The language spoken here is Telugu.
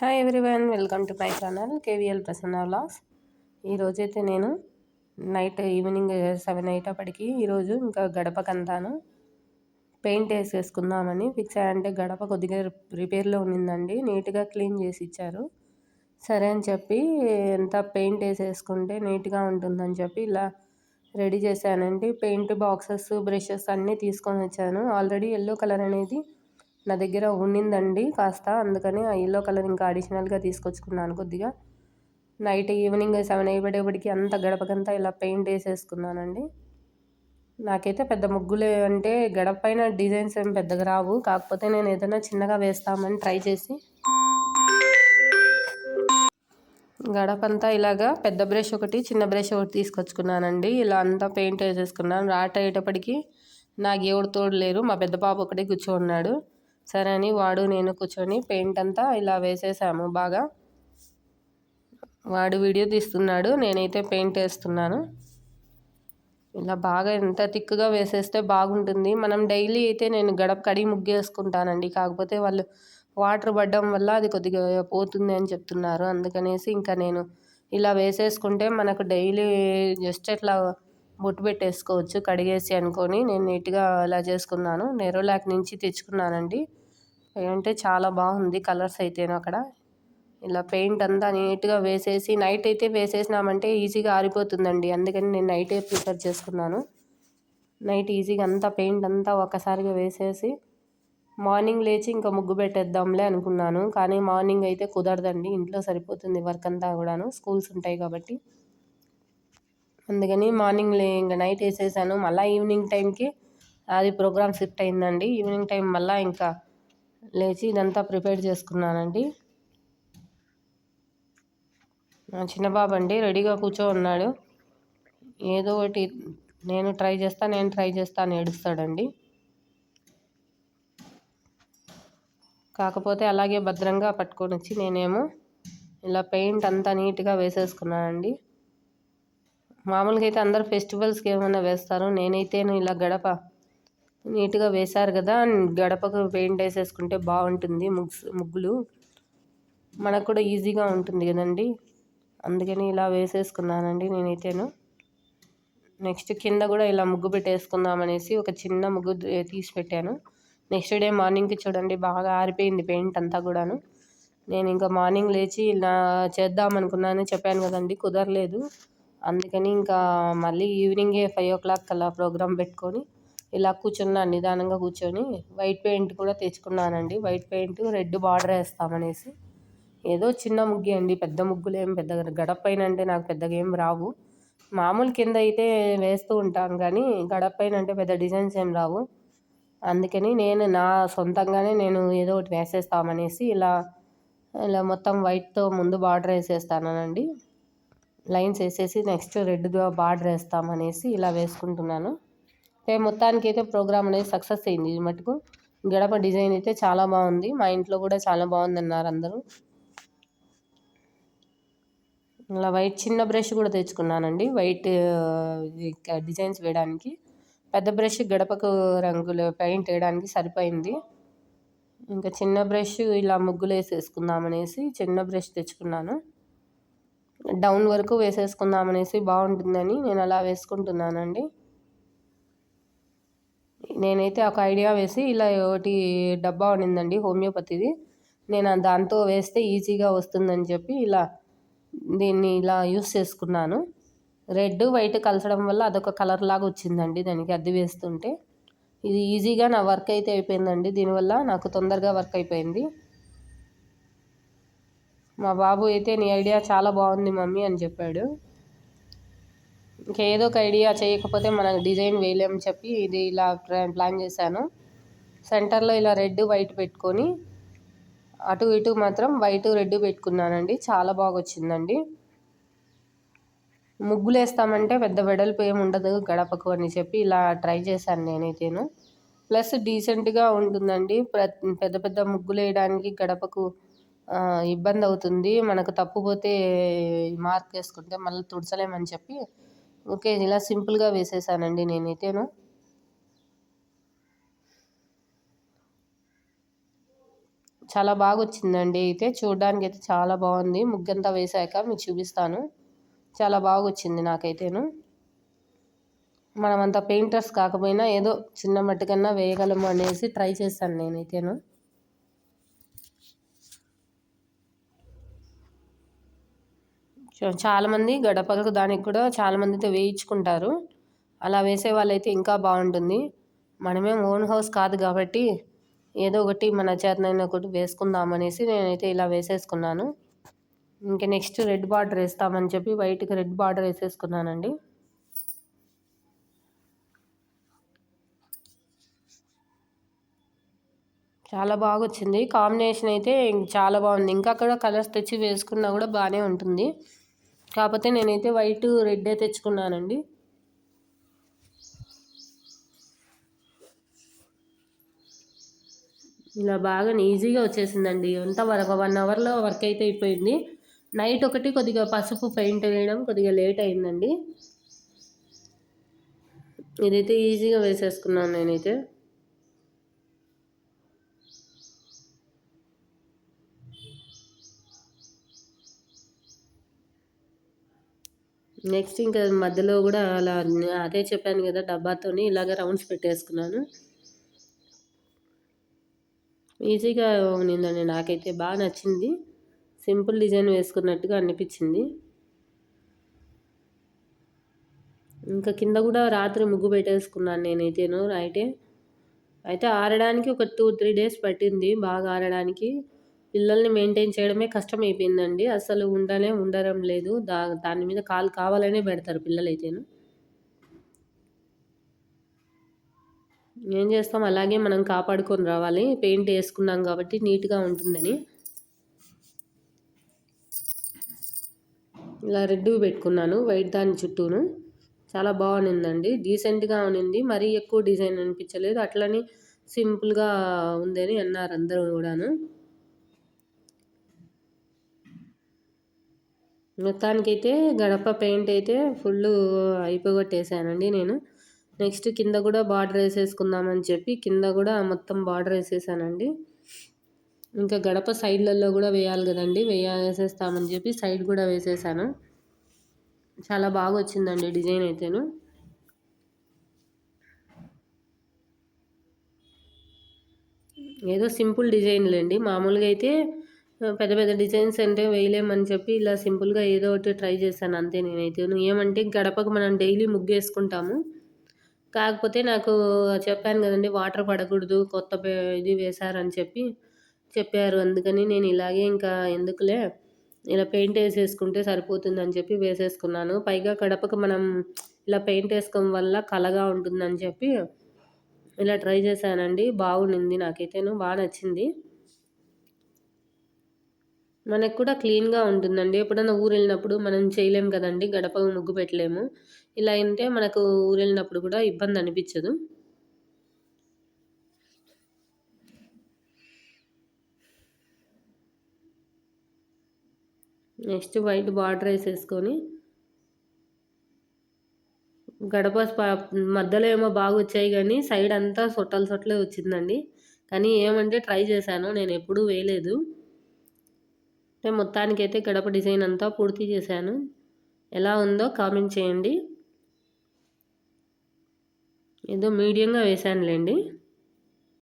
Hi everyone welcome to my channel KVL Prasanna vlogs ఈరోజైతే నేను నైట్ ఈవినింగ్ సెవెన్ అయ్యేటప్పటికి ఈరోజు ఇంకా గడపకంతాను. పెయింట్ వేసేసుకుందామని ఫిక్స్ అయ్యంటే గడప కొద్దిగా రిపేర్లో ఉన్నిందండి నీట్గా క్లీన్ చేసి ఇచ్చారు. సరే అని చెప్పి ఎంత పెయింట్ వేసేసుకుంటే నీట్గా ఉంటుందని చెప్పి ఇలా రెడీ చేశానండి. పెయింట్ బాక్సెస్ బ్రషెస్ అన్నీ తీసుకొని వచ్చాను. ఆల్రెడీ ఎల్లో కలర్ అనేది నా దగ్గర ఉండిందండి కాస్త. అందుకని ఆ ఎల్లో కలర్ ఇంకా అడిషనల్గా తీసుకొచ్చుకున్నాను కొద్దిగా. నైట్ ఈవినింగ్ సెవెన్ అయిపోయేపటికి అంత గడపకంతా ఇలా పెయింట్ వేసేసుకున్నానండి. నాకైతే పెద్ద ముగ్గులే అంటే గడప పైన డిజైన్స్ ఏం పెద్దగా రావు. కాకపోతే నేను ఏదైనా చిన్నగా వేస్తామని ట్రై చేసి గడపంతా ఇలాగా పెద్ద బ్రష్ ఒకటి చిన్న బ్రష్ ఒకటి తీసుకొచ్చుకున్నానండి. ఇలా అంతా పెయింట్ వేసేసుకున్నాను. రాట్ అయ్యేటప్పటికి నాకు ఎవరు తోడు లేరు. మా పెద్ద పాప కూర్చో ఉన్నాడు సరే అని వాడు నేను కూర్చొని పెయింట్ అంతా ఇలా వేసేసాము బాగా. వాడు వీడియో తీస్తున్నాడు నేనైతే పెయింట్ వేస్తున్నాను. ఇలా బాగా ఎంత థిక్గా వేసేస్తే బాగుంటుంది. మనం డైలీ అయితే నేను గడప కడిగి ముగ్గేసుకుంటానండి కాకపోతే వాళ్ళు వాటర్ పడడం వల్ల అది కొద్దిగా పోతుంది అని చెప్తున్నారు. అందుకనేసి ఇంకా నేను ఇలా వేసేసుకుంటే మనకు డైలీ జస్ట్ ఇట్లా బొట్టు పెట్టేసుకోవచ్చు కడిగేసి అనుకొని నేను నీట్గా అలా చేసుకున్నాను. నెరోలాక్ నుంచి తెచ్చుకున్నానండి. అంటే చాలా బాగుంది కలర్స్ అయితేను అక్కడ. ఇలా పెయింట్ అంతా నీట్గా వేసేసి నైట్ అయితే వేసేసినామంటే ఈజీగా ఆరిపోతుందండి. అందుకని నేను నైటే ప్రిఫర్ చేసుకున్నాను. నైట్ ఈజీగా అంతా పెయింట్ అంతా ఒకసారిగా వేసేసి మార్నింగ్ లేచి ఇంకా ముగ్గు పెట్టేద్దాంలే అనుకున్నాను. కానీ మార్నింగ్ అయితే కుదరదండి. ఇంట్లో సరిపోతుంది వర్క్ అంతా కూడాను. స్కూల్స్ ఉంటాయి కాబట్టి. అందుకని మార్నింగ్ లే ఇంకా నైట్ వేసేసాను. మళ్ళీ ఈవినింగ్ టైంకి అది ప్రోగ్రామ్ షిఫ్ట్ అయిందండి. ఈవినింగ్ టైం మళ్ళీ ఇంకా లేచి ఇదంతా ప్రిపేర్ చేసుకున్నానండి. నా చిన్న బాబు అండి రెడీగా కూర్చో ఉన్నాడు ఏదో ఒకటి నేను ట్రై చేస్తా నేను ట్రై చేస్తా అని ఏడుస్తాడండి. కాకపోతే అలాగే భద్రంగా పట్టుకొని వచ్చి నేనేమో ఇలా పెయింట్ అంతా నీట్గా వేసేసుకున్నానండి. మామూలుగా అయితే అందరు ఫెస్టివల్స్కి ఏమైనా వేస్తారు నేనైతే ఇలా గడప నీట్గా వేశారు కదా గడపకు పెయింట్ వేసేసుకుంటే బాగుంటుంది ముగ్స్ ముగ్గులు. మనకు కూడా ఈజీగా ఉంటుంది కదండి. అందుకని ఇలా వేసేసుకున్నానండి నేనైతేను. నెక్స్ట్ కింద కూడా ఇలా ముగ్గు పెట్టేసుకుందామనేసి ఒక చిన్న ముగ్గు తీసి పెట్టాను. నెక్స్ట్ డే మార్నింగ్కి చూడండి బాగా ఆరిపోయింది పెయింట్ అంతా కూడాను. నేను ఇంకా మార్నింగ్ లేచి ఇలా చేద్దామనుకున్నాను చెప్పాను కదండి కుదరలేదు. అందుకని ఇంకా మళ్ళీ ఈవినింగే ఫైవ్ ఓ క్లాక్ అలా ప్రోగ్రామ్ పెట్టుకొని ఇలా కూర్చున్నా నిదానంగా కూర్చొని వైట్ పెయింట్ కూడా తెచ్చుకున్నానండి. వైట్ పెయింట్ రెడ్ బార్డర్ వేస్తామనేసి. ఏదో చిన్న ముగ్గే అండి పెద్ద ముగ్గులు ఏం పెద్ద గడపైన అంటే నాకు పెద్దగా ఏం రావు. మామూలు కింద అయితే వేస్తూ ఉంటాం కానీ గడపైన అంటే పెద్ద డిజైన్స్ ఏం రావు. అందుకని నేను నా సొంతంగానే నేను ఏదో ఒకటి వేసేస్తామనేసి ఇలా ఇలా మొత్తం వైట్తో ముందు బార్డర్ వేసేస్తానండి లైన్స్ వేసేసి నెక్స్ట్ రెడ్గా బార్డర్ వేస్తామనేసి ఇలా వేసుకుంటున్నాను. మొత్తానికి అయితే ప్రోగ్రామ్ అనేది సక్సెస్ అయింది ఇది మటుకు. గడప డిజైన్ అయితే చాలా బాగుంది. మా ఇంట్లో కూడా చాలా బాగుంది అన్నారు అందరూ. ఇలా వైట్ చిన్న బ్రష్ కూడా తెచ్చుకున్నానండి. వైట్ డిజైన్స్ వేయడానికి. పెద్ద బ్రష్ గడపకు రంగులు పెయింట్ వేయడానికి సరిపోయింది. ఇంకా చిన్న బ్రష్ ఇలా ముగ్గులు వేసేసుకుందామనేసి చిన్న బ్రష్ తెచ్చుకున్నాను. డౌన్ వరకు వేసేసుకుందామనేసి బాగుంటుందని నేను అలా వేసుకుంటున్నానండి. నేనైతే ఒక ఐడియా వేసి ఇలా ఒకటి డబ్బా ఉండిందండి హోమియోపతిది. నేను దాంతో వేస్తే ఈజీగా వస్తుందని చెప్పి ఇలా దీన్ని ఇలా యూస్ చేసుకున్నాను. రెడ్ వైట్ కలసడం వల్ల అదొక కలర్ లాగా వచ్చిందండి దానికి అద్దె వేస్తుంటే. ఇది ఈజీగా నా వర్క్ అయితే అయిపోయిందండి. దీనివల్ల నాకు తొందరగా వర్క్ అయిపోయింది. మా బాబు అయితే నీ ఐడియా చాలా బాగుంది మమ్మీ అని చెప్పాడు. ఇంకా ఏదో ఒక ఐడియా చేయకపోతే మనం డిజైన్ వేయలేమని చెప్పి ఇది ఇలా ప్లాన్ చేశాను. సెంటర్లో ఇలా రెడ్ వైట్ పెట్టుకొని అటు ఇటు మాత్రం వైట్ రెడ్ పెట్టుకున్నానండి. చాలా బాగా వచ్చిందండి. ముగ్గులు వేస్తామంటే పెద్ద వెడల్పు ఏమి ఉండదు గడపకు అని చెప్పి ఇలా ట్రై చేశాను నేనైతేను. ప్లస్ డీసెంట్గా ఉంటుందండి. పెద్ద పెద్ద ముగ్గులు వేయడానికి గడపకు ఇబ్బంది అవుతుంది మనకు తప్పుపోతే మార్క్ వేసుకుంటే మళ్ళీ తుడచలేమని చెప్పి ఓకే ఇలా సింపుల్గా వేసేసానండి నేనైతేను. చాలా బాగా వచ్చిందండి అయితే. చూడడానికి అయితే చాలా బాగుంది. ముగ్గంతా వేసాక మీకు చూపిస్తాను. చాలా బాగా వచ్చింది నాకైతేను. మనమంతా పెయింటర్స్ కాకపోయినా ఏదో చిన్న మట్టుకన్నా వేయగలము అనేసి ట్రై చేశాను నేనైతేను. చాలామంది గడపలకు దానికి కూడా చాలామంది అయితే వేయించుకుంటారు. అలా వేసే వాళ్ళైతే ఇంకా బాగుంటుంది. మనమేం ఓన్ హౌస్ కాదు కాబట్టి ఏదో ఒకటి మన చేతనైనా ఒకటి వేసుకుందాం అనేసి నేనైతే ఇలా వేసేసుకున్నాను. ఇంకా నెక్స్ట్ రెడ్ బార్డర్ వేస్తామని చెప్పి వైట్కి రెడ్ బార్డర్ వేసేసుకున్నానండి. చాలా బాగా వచ్చింది కాంబినేషన్ అయితే చాలా బాగుంది. ఇంకా కూడా కలర్స్ తెచ్చి వేసుకున్నా కూడా బాగానే ఉంటుంది. కాకపోతే నేనైతే వైట్ రెడ్డే తెచ్చుకున్నానండి. ఇలా బాగా ఈజీగా వచ్చేసిందండి. అంతా ఒక వన్ అవర్లో వర్క్ అయితే అయిపోయింది. నైట్ ఒకటి కొద్దిగా పసుపు పెయింట్ వేయడం కొద్దిగా లేట్ అయిందండి. ఇదైతే ఈజీగా వేసేసుకున్నాను నేనైతే. నెక్స్ట్ ఇంకా మధ్యలో కూడా అలా అదే చెప్పాను కదా డబ్బాతోని ఇలాగ రౌండ్స్ పెట్టేసుకున్నాను. ఈజీగా ఉన్నిందండి నాకైతే బాగా నచ్చింది. సింపుల్ డిజైన్ వేసుకున్నట్టుగా అనిపించింది. ఇంకా కింద కూడా రాత్రి ముగ్గు పెట్టేసుకున్నాను నేనైతేను అయితే అయితే ఆరడానికి ఒక టూ త్రీ డేస్ పట్టింది బాగా ఆరడానికి. పిల్లల్ని మెయింటైన్ చేయడమే కష్టం అయిపోయిందండి అసలు ఉండనే ఉండడం లేదు. దా దాని మీద కాలు కావాలనే పెడతారు పిల్లలైతేను. ఏం చేస్తాం? అలాగే మనం కాపాడుకొని రావాలి. పెయింట్ వేసుకున్నాం కాబట్టి నీట్గా ఉంటుందని. ఇలా రెడ్ పెట్టుకున్నాను వైట్ దాని చుట్టూను. చాలా బాగుండిందండి డీసెంట్గా ఉన్నింది. మరీ ఎక్కువ డిజైన్ అనిపించలేదు. అట్లని సింపుల్గా ఉందని అన్నారు అందరూ కూడాను. మొత్తానికైతే గడప పెయింట్ అయితే ఫుల్ అయిపోగొట్టేసానండి నేను. నెక్స్ట్ కింద కూడా బార్డర్ వేసేసుకుందామని చెప్పి కింద కూడా మొత్తం బార్డర్ వేసేసానండి. ఇంకా గడప సైడ్లలో కూడా వేయాలి కదండి వేసేస్తామని చెప్పి సైడ్ కూడా వేసేసాను. చాలా బాగా వచ్చిందండి డిజైన్ అయితేను. ఏదో సింపుల్ డిజైన్లేండి. మామూలుగా అయితే పెద్ద పెద్ద డిజైన్స్ అంటే వేయలేమని చెప్పి ఇలా సింపుల్గా ఏదో ఒకటి ట్రై చేశాను అంతే నేనైతే. ఏమంటే గడపకు మనం డైలీ ముగ్గేసుకుంటాము. కాకపోతే నాకు చెప్పాను కదండి వాటర్ పడకూడదు కొత్త ఇది వేశారని చెప్పి చెప్పారు. అందుకని నేను ఇలాగే ఇంకా ఎందుకులే ఇలా పెయింట్ వేసేసుకుంటే సరిపోతుందని చెప్పి వేసేసుకున్నాను. పైగా గడపకు మనం ఇలా పెయింట్ వేసుకోవడం వల్ల కలగా ఉంటుందని చెప్పి ఇలా ట్రై చేశానండి. బాగుండింది నాకైతేను బాగా నచ్చింది. మనకు కూడా క్లీన్గా ఉంటుందండి. ఎప్పుడైనా ఊరు వెళ్ళినప్పుడు మనం చేయలేం కదండి గడప ముగ్గు పెట్టలేము. ఇలా ఉంటే మనకు ఊరు వెళ్ళినప్పుడు కూడా ఇబ్బంది అనిపించదు. నెక్స్ట్ వైట్ బార్డర్ వేసేసుకొని గడప మధ్యలో ఏమో బాగా వచ్చాయి కానీ సైడ్ అంతా సొట్టలు సొట్టలే వచ్చిందండి. కానీ ఏమంటే ట్రై చేశాను నేను ఎప్పుడూ వేయలేదు. అంటే మొత్తానికైతే గడప డిజైన్ అంతా పూర్తి చేశాను. ఎలా ఉందో కామెంట్ చేయండి. ఏదో మీడియంగా వేసానులేండి